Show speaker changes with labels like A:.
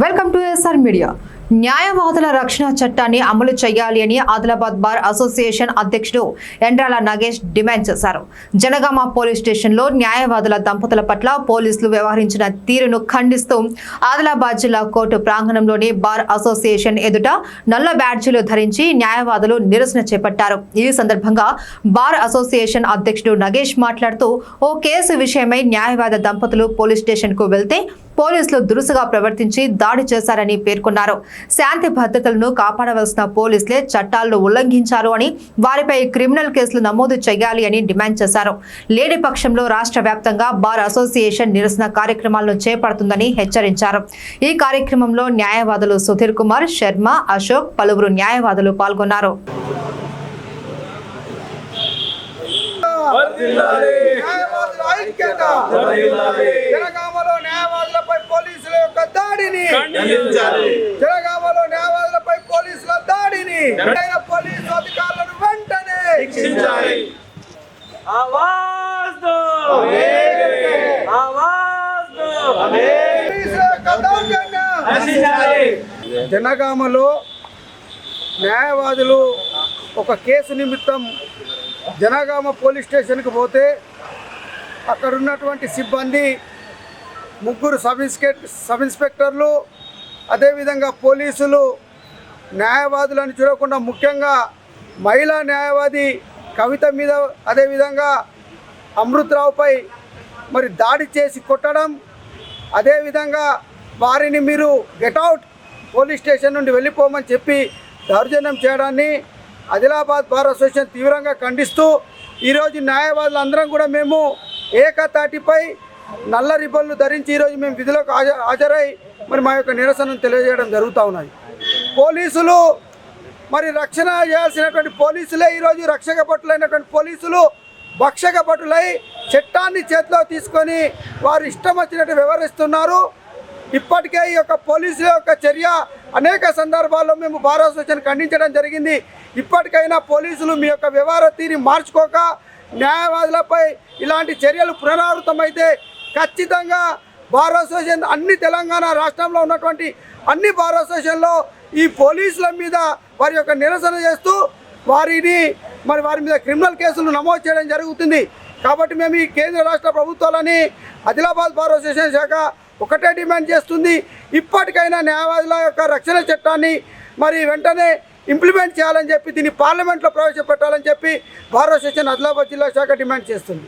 A: Welcome to SR media న్యాయవాదుల రక్షణ చట్టాన్ని అమలు చేయాలి అని ఆదిలాబాద్ బార్ అసోసియేషన్ అధ్యక్షుడు ఎండ్రాల నాగేష్ డిమాండ్ చేశారు. జనగామ పోలీస్ స్టేషన్లో న్యాయవాదుల దంపతుల పట్ల పోలీసులు వ్యవహరించిన తీరును ఖండిస్తూ ఆదిలాబాద్ జిల్లా కోర్టు ప్రాంగణంలోని బార్ అసోసియేషన్ ఎదుట నల్ల బ్యాడ్జీలు ధరించి న్యాయవాదులు నిరసన చేపట్టారు. ఈ సందర్భంగా బార్ అసోసియేషన్ అధ్యక్షుడు నగేష్ మాట్లాడుతూ ఓ కేసు విషయమై న్యాయవాద దంపతులు పోలీస్ స్టేషన్కు వెళ్తే పోలీసులు దురుసుగా ప్రవర్తించి దాడి చేశారని పేర్కొన్నారు. శాంతి భద్రతలను కాపాడవలసిన పోలీసులే చట్టాలను ఉల్లంఘించారు అని వారిపై క్రిమినల్ కేసులు నమోదు చేయాలి అని డిమాండ్ చేశారు. లేని పక్షంలో రాష్ట్ర వ్యాప్తంగా బార్ అసోసియేషన్ నిరసన కార్యక్రమాలను చేపడుతుందని హెచ్చరించారు. ఈ కార్యక్రమంలో న్యాయవాదులు సుధీర్ కుమార్ శర్మ అశోక్ పలువురు న్యాయవాదులు పాల్గొన్నారు.
B: జనగామ జనగామలో న్యాయవాదులపై పోలీసుల దాడిని పోలీసు అధికారులను వెంటనే జనగామలో న్యాయవాదులు ఒక కేసు నిమిత్తం జనగామ పోలీస్ స్టేషన్కి పోతే అక్కడున్నటువంటి సిబ్బంది ముగ్గురు సబ్ ఇన్స్పెక్ట్ సబ్ ఇన్స్పెక్టర్లు అదేవిధంగా పోలీసులు న్యాయవాదులను చూడకుండా ముఖ్యంగా మహిళా న్యాయవాది కవిత మీద అదేవిధంగా అమృతరావుపై మరి దాడి చేసి కొట్టడం అదేవిధంగా వారిని మీరు గెట్అవుట్ పోలీస్ స్టేషన్ నుండి వెళ్ళిపోమని చెప్పి దౌర్జన్యం చేయడాన్ని ఆదిలాబాద్ బార్ అసోసియేషన్ తీవ్రంగా ఖండిస్తూ ఈరోజు న్యాయవాదులు అందరం కూడా మేము ఏకతాటిపై నల్ల రిబ్బన్లు ధరించి ఈరోజు మేము విధులకు హాజరై మరి మా యొక్క నిరసనను తెలియజేయడం జరుగుతూ ఉన్నది. పోలీసులు మరి రక్షణ చేయాల్సినటువంటి పోలీసులే ఈరోజు రక్షక భటులైనటువంటి పోలీసులు భక్షక భటులై చట్టాన్ని చేతిలో తీసుకొని వారు ఇష్టం వచ్చినట్టు వ్యవహరిస్తున్నారు. ఇప్పటికే ఈ యొక్క పోలీసుల యొక్క చర్య అనేక సందర్భాల్లో మేము భారత అసోసియేషన్ ఖండించడం జరిగింది. ఇప్పటికైనా పోలీసులు మీ యొక్క వ్యవహార తీరి మార్చుకోక న్యాయవాదులపై ఇలాంటి చర్యలు పునరావృతమైతే ఖచ్చితంగా బార్ అసోసియేషన్ అన్ని తెలంగాణ రాష్ట్రంలో ఉన్నటువంటి అన్ని బార్ అసోసియేషన్లో ఈ పోలీసుల మీద వారి యొక్క నిరసన చేస్తూ వారిని మరి వారి మీద క్రిమినల్ కేసులు నమోదు చేయడం జరుగుతుంది. కాబట్టి మేము ఈ కేంద్ర రాష్ట్ర ప్రభుత్వాలని ఆదిలాబాద్ బార్ అసోసియేషన్ శాఖ ఒకటే డిమాండ్ చేస్తుంది. ఇప్పటికైనా న్యాయవాదుల యొక్క రక్షణ చట్టాన్ని మరి వెంటనే ఇంప్లిమెంట్ చేయాలని చెప్పి దీన్ని పార్లమెంట్లో ప్రవేశపెట్టాలని చెప్పి బార్ అసోసియేషన్ ఆదిలాబాద్ జిల్లా శాఖ డిమాండ్ చేస్తుంది.